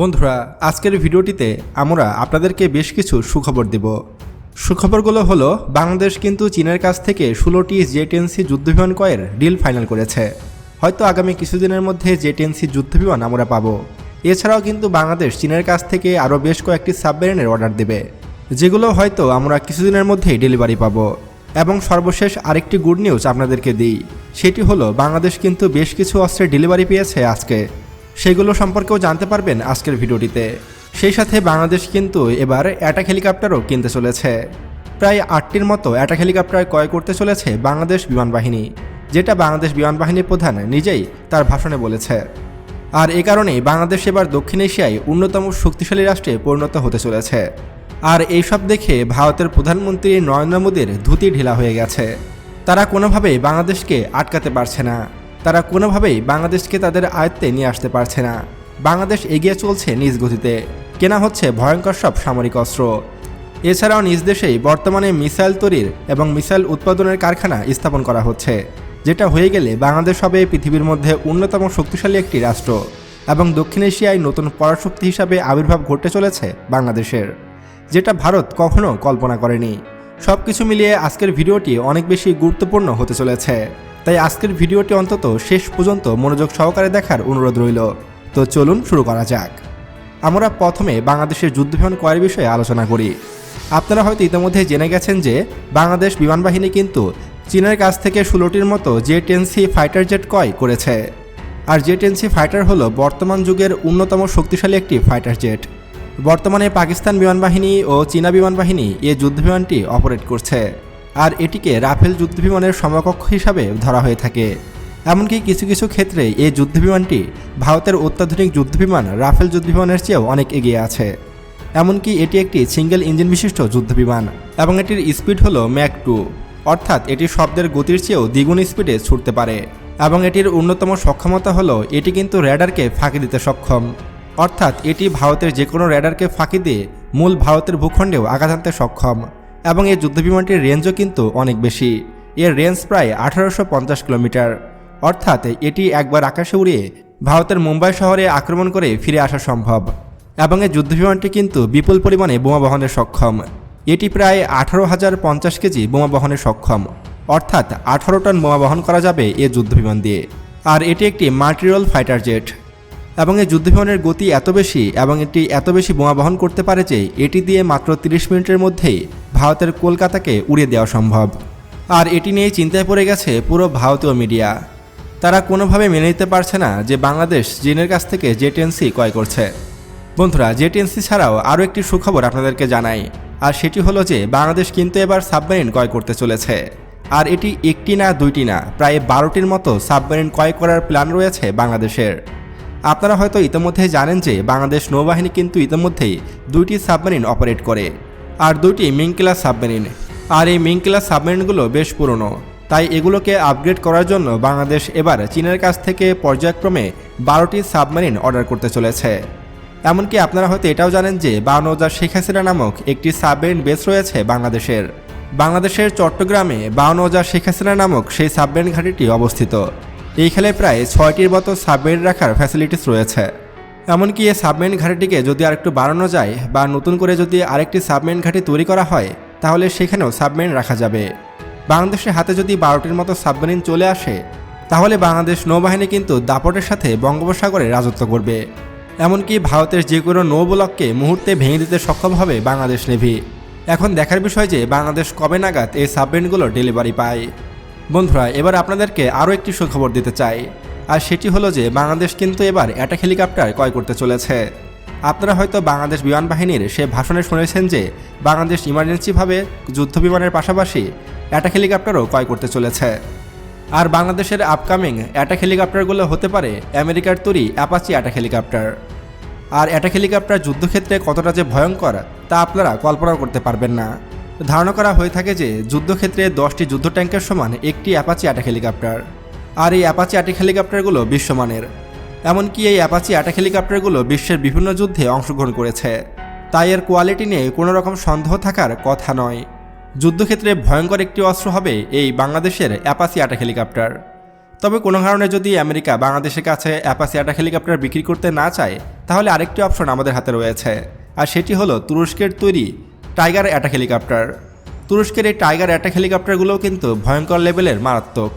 বন্ধুরা, আজকের ভিডিওটিতে আমরা আপনাদেরকে বেশ কিছু সুখবর দেব। সুখবরগুলো হলো, বাংলাদেশ কিন্তু চীনের কাছ থেকে ষোলোটি জেটেন্সি যুদ্ধবিমান ক্রয়ের ডিল ফাইনাল করেছে। হয়তো আগামী কিছুদিনের মধ্যে জেটেন্সি যুদ্ধবিমান আমরা পাবো। এছাড়াও কিন্তু বাংলাদেশ চীনের কাছ থেকে আরও বেশ কয়েকটি সাবমেরিনের অর্ডার দেবে, যেগুলো হয়তো আমরা কিছুদিনের মধ্যেই ডেলিভারি পাব। এবং সর্বশেষ আরেকটি গুড নিউজ আপনাদেরকে দিই, সেটি হলো, বাংলাদেশ কিন্তু বেশ কিছু অস্ত্রের ডেলিভারি পেয়েছে আজকে। সেগুলো সম্পর্কেও জানতে পারবেন আজকের ভিডিওটিতে। সেই সাথে বাংলাদেশ কিন্তু এবার অ্যাটাক হেলিকপ্টারও কিনতে চলেছে। প্রায় আটটির মতো অ্যাটাক হেলিকপ্টার ক্রয় করতে চলেছে বাংলাদেশ বিমান বাহিনী, যেটা বাংলাদেশ বিমান বাহিনীর প্রধান নিজেই তার ভাষণে বলেছে। আর এ কারণেই বাংলাদেশ এবার দক্ষিণ এশিয়ায় অন্যতম শক্তিশালী রাষ্ট্রে পরিণত হতে চলেছে। আর এইসব দেখে ভারতের প্রধানমন্ত্রী নরেন্দ্র মোদীর ধুতি ঢিলা হয়ে গেছে। তারা কোনোভাবেই বাংলাদেশকে আটকাতে পারছে না। তারা কোনোভাবেই বাংলাদেশকে তাদের আয়ত্তে নিয়ে আসতে পারছে না। বাংলাদেশ এগিয়ে চলছে নিজ গতিতে। কেনা হচ্ছে ভয়ঙ্কর সব সামরিক অস্ত্র। এছাড়াও নিজ দেশেই বর্তমানে মিসাইল তৈরির এবং মিসাইল উৎপাদনের কারখানা স্থাপন করা হচ্ছে, যেটা হয়ে গেলে বাংলাদেশ হবে পৃথিবীর মধ্যে অন্যতম শক্তিশালী একটি রাষ্ট্র এবং দক্ষিণ এশিয়ায় নতুন পরাশক্তি হিসাবে আবির্ভাব ঘটতে চলেছে বাংলাদেশের, যেটা ভারত কখনো কল্পনা করেনি। সব কিছু মিলিয়ে আজকের ভিডিওটি অনেক বেশি গুরুত্বপূর্ণ হতে চলেছে। তাই আজকের ভিডিওটি অন্তত শেষ পর্যন্ত মনোযোগ সহকারে দেখার অনুরোধ রইল। তো চলুন শুরু করা যাক। আমরা প্রথমে বাংলাদেশের যুদ্ধবিমান ক্রয়ের বিষয়ে আলোচনা করি। আপনারা হয়তো ইতিমধ্যে জেনে গেছেন যে বাংলাদেশ বিমান বাহিনী কিন্তু চীনের কাছ থেকে ষোলোটির মতো জে টেনসি ফাইটার জেট ক্রয় করেছে। আর জে টেনসি ফাইটার হলো বর্তমান যুগের অন্যতম শক্তিশালী একটি ফাইটার জেট। বর্তমানে পাকিস্তান বিমান বাহিনী ও চীনা বিমান বাহিনী এই যুদ্ধবিমানটি অপারেট করছে। আর এটিকে রাফেল যুদ্ধবিমানের সমকক্ষ হিসাবে ধরা হয়ে থাকে। এমনকি কিছু কিছু ক্ষেত্রে এই যুদ্ধবিমানটি ভারতের অত্যাধুনিক যুদ্ধবিমান রাফেল যুদ্ধবিমানের চেয়েও অনেক এগিয়ে আছে। এমনকি এটি একটি সিঙ্গেল ইঞ্জিন বিশিষ্ট যুদ্ধবিমান এবং এটির স্পিড হলো ম্যাক টু, অর্থাৎ এটি শব্দের গতির চেয়েও দ্বিগুণ স্পিডে ছুটতে পারে এবং এটির অন্যতম সক্ষমতা হলো এটি কিন্তু র্যাডারকে ফাঁকি দিতে সক্ষম। অর্থাৎ এটি ভারতের যে কোনো র্যাডারকে ফাঁকি দিয়ে মূল ভারতের ভূখণ্ডেও আঘাত আনতে সক্ষম। এবং এই যুদ্ধবিমানটির রেঞ্জও কিন্তু অনেক বেশি। এর রেঞ্জ প্রায় আঠারোশো পঞ্চাশ কিলোমিটার। অর্থাৎ এটি একবার আকাশে উড়িয়ে ভারতের মুম্বাই শহরে আক্রমণ করে ফিরে আসা সম্ভব। এবং এই যুদ্ধবিমানটি কিন্তু বিপুল পরিমাণে বোমা বহনে সক্ষম। এটি প্রায় আঠারো হাজার পঞ্চাশ কেজি বোমা বহনে সক্ষম। অর্থাৎ আঠারো টন বোমা বহন করা যাবে এ যুদ্ধবিমান দিয়ে। আর এটি একটি মাল্টিরোল ফাইটার জেট। এবং এই যুদ্ধবিমানের গতি এত বেশি এবং এটি এত বেশি বোমা বহন করতে পারে যে এটি দিয়ে মাত্র 30 মিনিটের মধ্যেই ভারতের কলকাতাকে উড়িয়ে দেওয়া সম্ভব। আর এটি নিয়ে চিন্তায় পড়ে গেছে পুরো ভারতীয় মিডিয়া। তারা কোনোভাবে মেনে নিতে পারছে না যে বাংলাদেশ চীনের কাছ থেকে জেটেন্সি ক্রয় করছে। বন্ধুরা জেটেন্সি ছাড়াও আরও একটি সুখবর আপনাদেরকে জানাই, আর সেটি হলো যে বাংলাদেশ কিন্তু এবার সাবমেরিন ক্রয় করতে চলেছে। আর এটি একটি না দুইটি না, প্রায় বারোটির মতো সাবমেরিন ক্রয় করার প্ল্যান রয়েছে বাংলাদেশের। আপনারা হয়তো ইতিমধ্যে জানেন যে বাংলাদেশ নৌবাহিনী কিন্তু ইতিমধ্যেই দুইটি সাবমেরিন অপারেট করে। আর দুইটি মিং ক্লাস সাবমেরিন। আর এই মিং ক্লাস সাবমেরিনগুলো বেশ পুরনো। তাই এগুলোকে আপগ্রেড করার জন্য বাংলাদেশ এবার চীনের কাছ থেকে পর্যায়ক্রমে বারোটি সাবমেরিন অর্ডার করতে চলেছে। এমনকি আপনারা হয়তো এটাও জানেন যে বাউনৌজা শেখ হাসিনা নামক একটি সাবমেরিন বেস রয়েছে বাংলাদেশের। বাংলাদেশের চট্টগ্রামে বাউনৌজা শেখ হাসিনা নামক সেই সাবমেরিন ঘাঁটিটি অবস্থিত। এই খেলে প্রায় ছয়টির মতো সাবমেরিন রাখার ফ্যাসিলিটিস রয়েছে। এমনকি এই সাবমেরিন ঘাটিটিকে যদি আরেকটু বাড়ানো যায় বা নতুন করে যদি আরেকটি সাবমেরিন ঘাঁটি তৈরি করা হয়, তাহলে সেখানেও সাবমেরিন রাখা যাবে। বাংলাদেশের হাতে যদি বারোটির মতো সাবমেরিন চলে আসে, তাহলে বাংলাদেশ নৌবাহিনী কিন্তু দাপটের সাথে বঙ্গোপসাগরে রাজত্ব করবে। এমনকি ভারতের যে কোনো নৌবলককে মুহূর্তে ভেঙে দিতে সক্ষম হবে বাংলাদেশ নেভি। এখন দেখার বিষয় যে বাংলাদেশ কবে নাগাদ এই সাবমেরিনগুলো ডেলিভারি পায়। বন্ধুরা, এবার আপনাদেরকে আরও একটি সুখবর দিতে চাই। আর সেটি হলো যে বাংলাদেশ কিন্তু এবার অ্যাটাক হেলিকপ্টার ক্রয় করতে চলেছে। আপনারা হয়তো বাংলাদেশ বিমান বাহিনীর সে ভাষণে শুনেছেন যে বাংলাদেশ ইমার্জেন্সিভাবে যুদ্ধ বিমানের পাশাপাশি অ্যাটাক হেলিকপ্টারও ক্রয় করতে চলেছে। আর বাংলাদেশের আপকামিং অ্যাটাক হেলিকপ্টারগুলো হতে পারে আমেরিকার তৈরি অ্যাপাচি অ্যাটাক হেলিকপ্টার। আর অ্যাটাক হেলিকপ্টার যুদ্ধক্ষেত্রে কতটা যে ভয়ঙ্কর, তা আপনারা কল্পনাও করতে পারবেন না। ধারণা করা হয়ে থাকে যে যুদ্ধক্ষেত্রে দশটি যুদ্ধ ট্যাঙ্কের সমান একটি অ্যাপাচি অ্যাটাক হেলিকপ্টার। আর এই অ্যাপাচি অ্যাটাক হেলিকপ্টারগুলো বিশ্বমানের। এমনকি এই অ্যাপাচি অ্যাটাক হেলিকপ্টারগুলো বিশ্বের বিভিন্ন যুদ্ধে অংশগ্রহণ করেছে। তাই এর কোয়ালিটি নিয়ে কোনো রকম সন্দেহ থাকার কথা নয়। যুদ্ধক্ষেত্রে ভয়ঙ্কর একটি অস্ত্র হবে এই বাংলাদেশের অ্যাপাচি অ্যাটাক হেলিকপ্টার। তবে কোনো কারণে যদি আমেরিকা বাংলাদেশের কাছে অ্যাপাসি অ্যাটাক হেলিকপ্টার বিক্রি করতে না চায়, তাহলে আরেকটি অপশন আমাদের হাতে রয়েছে। আর সেটি হলো তুরস্কের তৈরি টাইগার অ্যাটাক হেলিকপ্টার। তুরস্কের এই টাইগার অ্যাটাক হেলিকপ্টারগুলোও কিন্তু ভয়ঙ্কর লেভেলের মারাত্মক।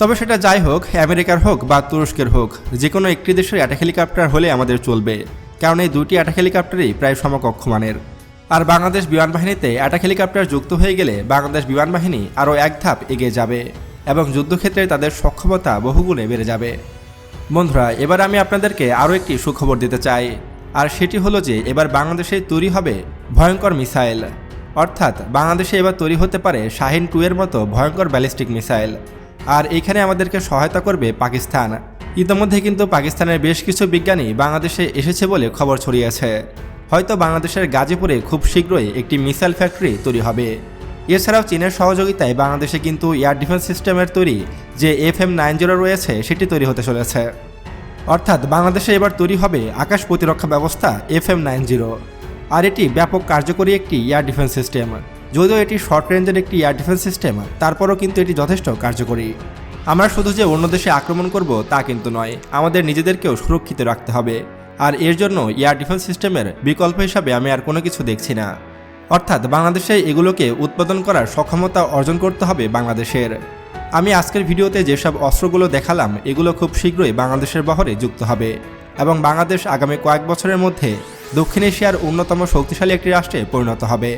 তবে সেটা যাই হোক, আমেরিকার হোক বা তুরস্কের হোক যে কোনো একটি দেশের অ্যাটাক হেলিকপ্টার হলে আমাদের চলবে, কারণ এই দুটি অ্যাটাক হেলিকপ্টারই প্রায় সমকক্ষ মানের। আর বাংলাদেশ বিমান বাহিনীতে অ্যাটাক হেলিকপ্টার যুক্ত হয়ে গেলে বাংলাদেশ বিমান বাহিনী আরও এক ধাপ এগিয়ে যাবে এবং যুদ্ধক্ষেত্রে তাদের সক্ষমতা বহুগুণে বেড়ে যাবে। বন্ধুরা, এবার আমি আপনাদেরকে আরও একটি সুখবর দিতে চাই, আর সেটি হলো যে এবার বাংলাদেশে তৈরি হবে ভয়ঙ্কর মিসাইল। অর্থাৎ বাংলাদেশে এবার তৈরি হতে পারে শাহিন টু এর মতো ভয়ঙ্কর ব্যালিস্টিক মিসাইল। আর এখানে আমাদেরকে সহায়তা করবে পাকিস্তান। ইতোমধ্যে কিন্তু পাকিস্তানের বেশ কিছু বিজ্ঞানী বাংলাদেশে এসেছে বলে খবর ছড়িয়েছে। হয়তো বাংলাদেশের গাজীপুরে খুব শীঘ্রই একটি মিসাইল ফ্যাক্টরি তৈরি হবে। এছাড়াও চীনের সহযোগিতায় বাংলাদেশে কিন্তু এয়ার ডিফেন্স সিস্টেমের তৈরি যে এফ এম নাইন জিরো রয়েছে, সেটি তৈরি হতে চলেছে। অর্থাৎ বাংলাদেশে এবার তৈরি হবে আকাশ প্রতিরক্ষা ব্যবস্থা এফ এম নাইন জিরো আর এটি ব্যাপক কার্যকরী একটি এয়ার ডিফেন্স সিস্টেম। যদিও এটি শর্ট রেঞ্জের একটি এয়ার ডিফেন্স সিস্টেম তারপরও কিন্তু এটি যথেষ্ট কার্যকরী। আমরা শুধু যে অন্য দেশে আক্রমণ করব তা কিন্তু নয়, আমাদের নিজেদেরকেও সুরক্ষিত রাখতে হবে। আর এর জন্য এয়ার ডিফেন্স সিস্টেমের বিকল্প হিসাবে আমি আর কোনো কিছু দেখছি না। অর্থাৎ বাংলাদেশে এগুলোকে উৎপাদন করার সক্ষমতা অর্জন করতে হবে বাংলাদেশের। আমি আজকের ভিডিওতে যেসব অস্ত্রগুলো দেখালাম, এগুলো খুব শীঘ্রই বাংলাদেশের বহরে যুক্ত হবে। এবং বাংলাদেশ আগামী কয়েক বছরের মধ্যে দক্ষিণ এশিয়ার অন্যতম শক্তিশালী একটি রাষ্ট্রে পরিণত হবে।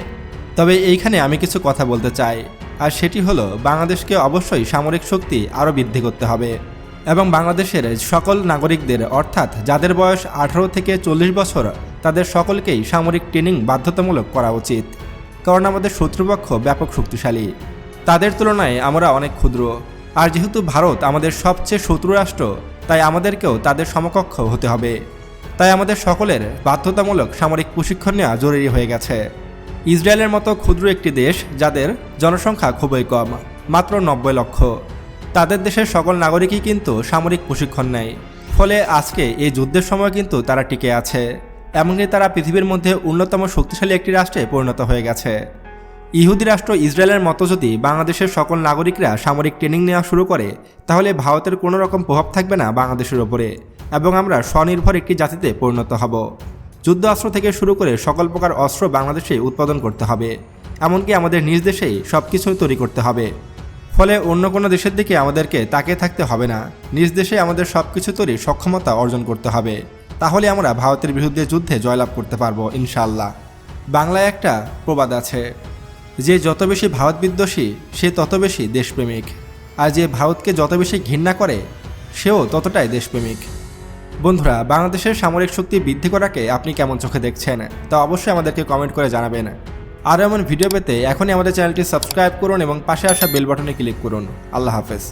তবে এইখানে আমি কিছু কথা বলতে চাই, আর সেটি হলো বাংলাদেশকে অবশ্যই সামরিক শক্তি আরও বৃদ্ধি করতে হবে এবং বাংলাদেশের সকল নাগরিকদের, অর্থাৎ যাদের বয়স আঠারো থেকে চল্লিশ বছর, তাদের সকলকেই সামরিক ট্রেনিং বাধ্যতামূলক করা উচিত। কারণ আমাদের শত্রুপক্ষ ব্যাপক শক্তিশালী। তাদের তুলনায় আমরা অনেক ক্ষুদ্র। আর যেহেতু ভারত আমাদের সবচেয়ে শত্রু রাষ্ট্র, তাই আমাদেরকেও তাদের সমকক্ষ হতে হবে। তাই আমাদের সকলের বাধ্যতামূলক সামরিক প্রশিক্ষণ নেওয়া জরুরি হয়ে গেছে। ইসরায়েলের মতো ক্ষুদ্র একটি দেশ যাদের জনসংখ্যা খুবই কম, মাত্র নব্বই লক্ষ। তাদের দেশের সকল নাগরিকই কিন্তু সামরিক প্রশিক্ষণ নেয়। ফলে আজকে এই যুদ্ধের সময় কিন্তু তারা টিকে আছে। এমনকি তারা পৃথিবীর মধ্যে অন্যতম শক্তিশালী একটি রাষ্ট্রে পরিণত হয়ে গেছে। ইহুদি রাষ্ট্র ইসরায়েলের মতো যদি বাংলাদেশের সকল নাগরিকরা সামরিক ট্রেনিং নেওয়া শুরু করে, তাহলে ভারতের কোনো রকম প্রভাব থাকবে না বাংলাদেশের ওপরে এবং আমরা স্বনির্ভর একটি জাতিতে পরিণত হব। যুদ্ধ অস্ত্র থেকে শুরু করে সকল প্রকার অস্ত্র বাংলাদেশে উৎপাদন করতে হবে। এমনকি আমাদের নিজ দেশেই সব কিছুই তৈরি করতে হবে। ফলে অন্য কোনো দেশের দিকে আমাদেরকে তাকিয়ে থাকতে হবে না। নিজ দেশে আমাদের সব কিছু তৈরি সক্ষমতা অর্জন করতে হবে। তাহলে আমরা ভারতের বিরুদ্ধে যুদ্ধে জয়লাভ করতে পারব ইনশাল্লাহ বাংলায় একটা প্রবাদ আছে, যে যত বেশি ভারত বিদ্বেষী, সে তত বেশি দেশপ্রেমিক। আর যে ভারতকে যত বেশি ঘৃণা করে, সেও ততটাই দেশপ্রেমিক। বন্ধুরা, বাংলাদেশের সামরিক শক্তি বৃদ্ধি করাকে আপনি কেমন চোখে দেখছেন? তা অবশ্যই আমাদেরকে কমেন্ট করে জানাবেন। আর এমন ভিডিও পেতে এখনই আমাদের চ্যানেলটি সাবস্ক্রাইব করুন এবং পাশে আসা বেল বাটনে ক্লিক করুন। আল্লাহ হাফেজ।